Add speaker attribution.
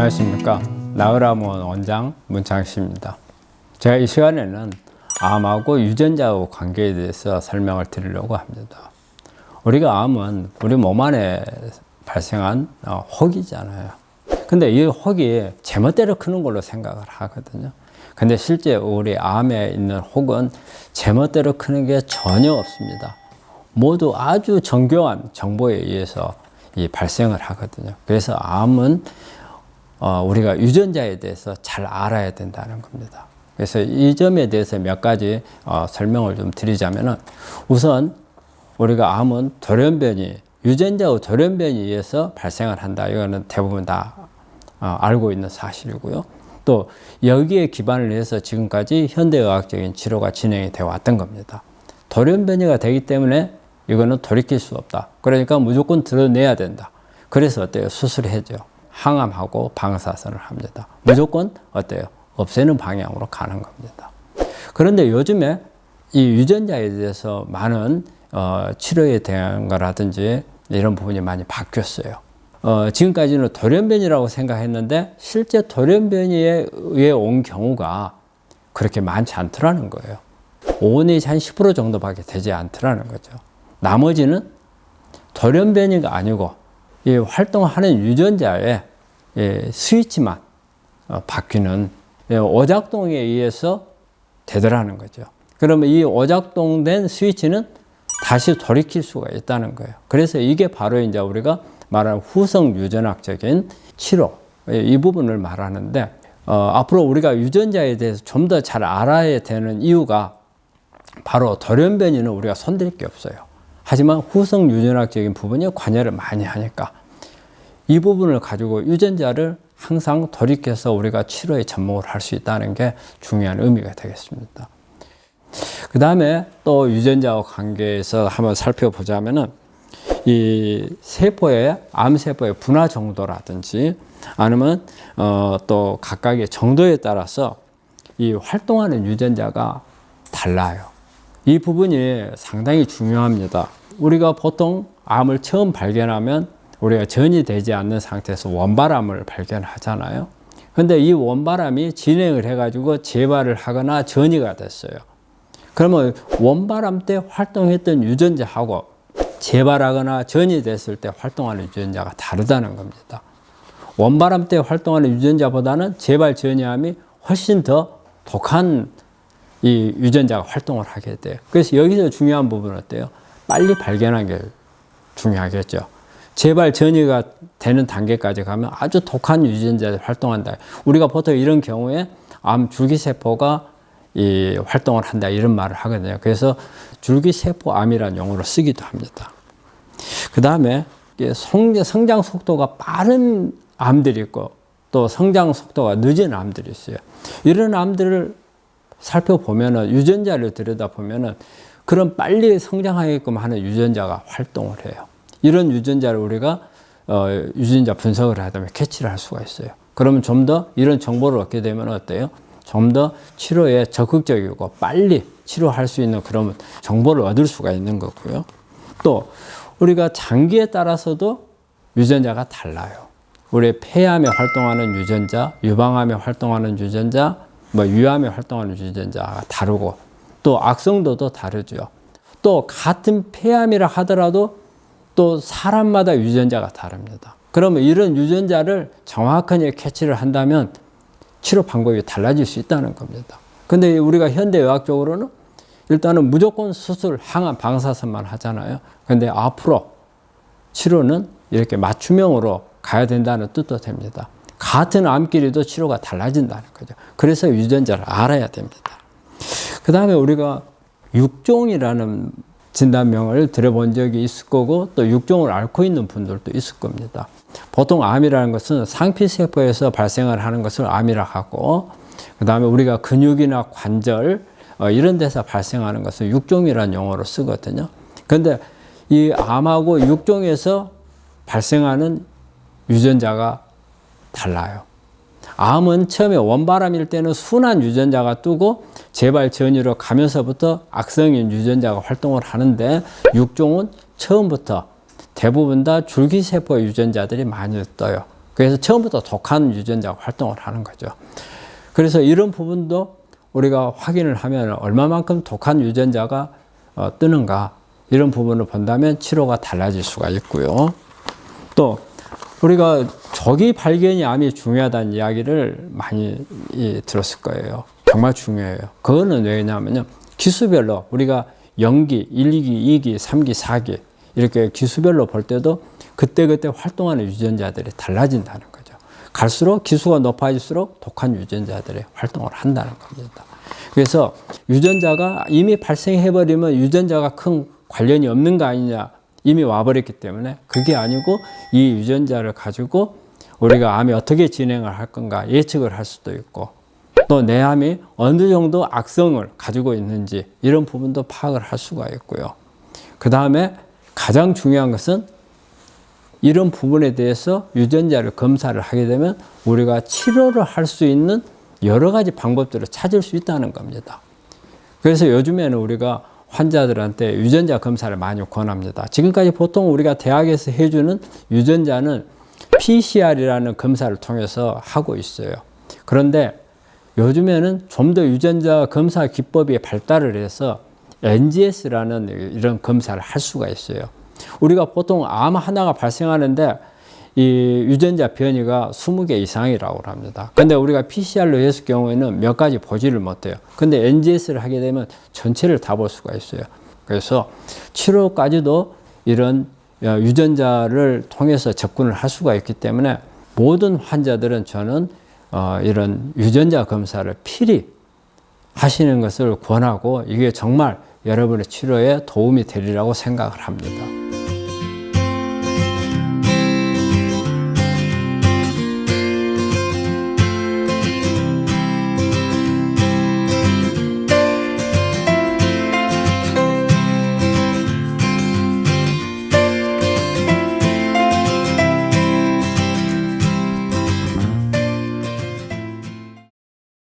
Speaker 1: 안녕하십니까 나으라몬 원장 문창식입니다. 제가 이 시간에는 암하고 유전자하고 관계에 대해서 설명을 드리려고 합니다. 우리가 암은 우리 몸 안에 발생한 어, 혹이잖아요. 근데 이 혹이 제멋대로 크는 걸로 생각을 하거든요. 근데 실제 우리 암에 있는 혹은 제멋대로 크는 게 전혀 없습니다. 모두 아주 정교한 정보에 의해서 이 발생을 하거든요. 그래서 암은 어, 우리가 유전자에 대해서 잘 알아야 된다는 겁니다. 그래서 이 점에 대해서 몇 가지 어, 설명을 좀 드리자면은 우선 우리가 암은 돌연변이 유전자의 돌연변이에 의해서 발생을 한다. 이거는 대부분 다 어, 알고 있는 사실이고요. 또 여기에 기반을 해서 지금까지 현대의학적인 치료가 진행이 되어 왔던 겁니다. 돌연변이가 되기 때문에 이거는 돌이킬 수 없다. 그러니까 무조건 드러내야 된다. 그래서 어때요? 수술해죠. 항암하고 방사선을 합니다. 무조건 어때요? 없애는 방향으로 가는 겁니다. 그런데 요즘에 이 유전자에 대해서 많은 어, 치료에 대한 거라든지 이런 부분이 많이 바뀌었어요. 어, 지금까지는 돌연변이라고 생각했는데 실제 돌연변이에 의해 온 경우가 그렇게 많지 않더라는 거예요. 5 내지 한10% 정도밖에 되지 않더라는 거죠. 나머지는 돌연변이가 아니고 이 활동하는 유전자의 예, 스위치만 어, 바뀌는 예, 오작동에 의해서 되더라는 거죠. 그러면 이 오작동된 스위치는 다시 돌이킬 수가 있다는 거예요. 그래서 이게 바로 이제 우리가 말하는 후성 유전학적인 치료 예, 이 부분을 말하는데 어, 앞으로 우리가 유전자에 대해서 좀 더 잘 알아야 되는 이유가 바로 돌연변이는 우리가 손댈 게 없어요. 하지만 후성 유전학적인 부분이 관여를 많이 하니까 이 부분을 가지고 유전자를 항상 돌이켜서 우리가 치료에 접목을 할 수 있다는 게 중요한 의미가 되겠습니다. 그 다음에 또 유전자와 관계에서 한번 살펴보자면은 이 세포의 암세포의 분화 정도라든지 아니면 어 또 각각의 정도에 따라서 이 활동하는 유전자가 달라요. 이 부분이 상당히 중요합니다. 우리가 보통 암을 처음 발견하면 우리가 전이 되지 않는 상태에서 원바람을 발견하잖아요. 근데 이 원바람이 진행을 해가지고 재발을 하거나 전이가 됐어요. 그러면 원바람 때 활동했던 유전자하고 재발하거나 전이 됐을 때 활동하는 유전자가 다르다는 겁니다. 원바람 때 활동하는 유전자보다는 재발 전이암이 훨씬 더 독한 이 유전자가 활동을 하게 돼요. 그래서 여기서 중요한 부분은 어때요? 빨리 발견하는 게 중요하겠죠. 재발 전이가 되는 단계까지 가면 아주 독한 유전자들이 활동한다. 우리가 보통 이런 경우에 암 줄기세포가 이 활동을 한다 이런 말을 하거든요. 그래서 줄기세포암이라는 용어로 쓰기도 합니다. 그 다음에 성장 속도가 빠른 암들이 있고 또 성장 속도가 늦은 암들이 있어요. 이런 암들을 살펴보면은 유전자를 들여다보면은 그런 빨리 성장하게끔 하는 유전자가 활동을 해요. 이런 유전자를 우리가 어, 유전자 분석을 하다 보면 캐치를 할 수가 있어요. 그러면 좀 더 이런 정보를 얻게 되면 어때요? 좀 더 치료에 적극적이고 빨리 치료할 수 있는 그런 정보를 얻을 수가 있는 거고요. 또 우리가 장기에 따라서도 유전자가 달라요. 우리 폐암에 활동하는 유전자, 유방암에 활동하는 유전자, 뭐 유암에 활동하는 유전자가 다르고 또 악성도도 다르죠. 또 같은 폐암이라 하더라도 또 사람마다 유전자가 다릅니다. 그러면 이런 유전자를 정확하게 캐치를 한다면 치료 방법이 달라질 수 있다는 겁니다. 근데 우리가 현대의학적으로는 일단은 무조건 수술, 항암, 방사선만 하잖아요. 근데 앞으로 치료는 이렇게 맞춤형으로 가야 된다는 뜻도 됩니다. 같은 암끼리도 치료가 달라진다는 거죠. 그래서 유전자를 알아야 됩니다. 그 다음에 우리가 육종이라는 진단명을 들어본 적이 있을 거고 또 육종을 앓고 있는 분들도 있을 겁니다. 보통 암이라는 것은 상피세포에서 발생을 하는 것을 암이라 하고 그 다음에 우리가 근육이나 관절 어, 이런 데서 발생하는 것을 육종이라는 용어로 쓰거든요. 그런데 이 암하고 육종에서 발생하는 유전자가 달라요. 암은 처음에 원바람일 때는 순한 유전자가 뜨고 재발 전이로 가면서부터 악성인 유전자가 활동을 하는데 육종은 처음부터 대부분 다 줄기세포 유전자들이 많이 떠요. 그래서 처음부터 독한 유전자가 활동을 하는 거죠. 그래서 이런 부분도 우리가 확인을 하면 얼마만큼 독한 유전자가 어, 뜨는가 이런 부분을 본다면 치료가 달라질 수가 있고요. 또 우리가 조기 발견이 암이 중요하다는 이야기를 많이 이, 들었을 거예요. 정말 중요해요. 그거는 왜냐하면요. 기수별로 우리가 연기, 1, 2기, 2기, 3기, 4기 이렇게 기수별로 볼 때도 그때그때 활동하는 유전자들이 달라진다는 거죠. 갈수록 기수가 높아질수록 독한 유전자들이 활동을 한다는 겁니다. 그래서 유전자가 이미 발생해버리면 유전자가 큰 관련이 없는 거 아니냐 이미 와버렸기 때문에 그게 아니고 이 유전자를 가지고 우리가 암이 어떻게 진행을 할 건가 예측을 할 수도 있고 또 내 암이 어느 정도 악성을 가지고 있는지 이런 부분도 파악을 할 수가 있고요. 그 다음에 가장 중요한 것은 이런 부분에 대해서 유전자를 검사를 하게 되면 우리가 치료를 할 수 있는 여러 가지 방법들을 찾을 수 있다는 겁니다. 그래서 요즘에는 우리가 환자들한테 유전자 검사를 많이 권합니다. 지금까지 보통 우리가 대학에서 해주는 유전자는 PCR이라는 검사를 통해서 하고 있어요. 그런데 요즘에는 좀 더 유전자 검사 기법이 발달을 해서 NGS라는 이런 검사를 할 수가 있어요. 우리가 보통 암 하나가 발생하는데 이 유전자 변이가 20개 이상이라고 합니다. 근데 우리가 PCR로 했을 경우에는 몇 가지 보지를 못해요. 근데 NGS를 하게 되면 전체를 다 볼 수가 있어요. 그래서 치료까지도 이런 유전자를 통해서 접근을 할 수가 있기 때문에 모든 환자들은 저는 어, 이런 유전자 검사를 필히 하시는 것을 권하고 이게 정말 여러분의 치료에 도움이 되리라고 생각을 합니다.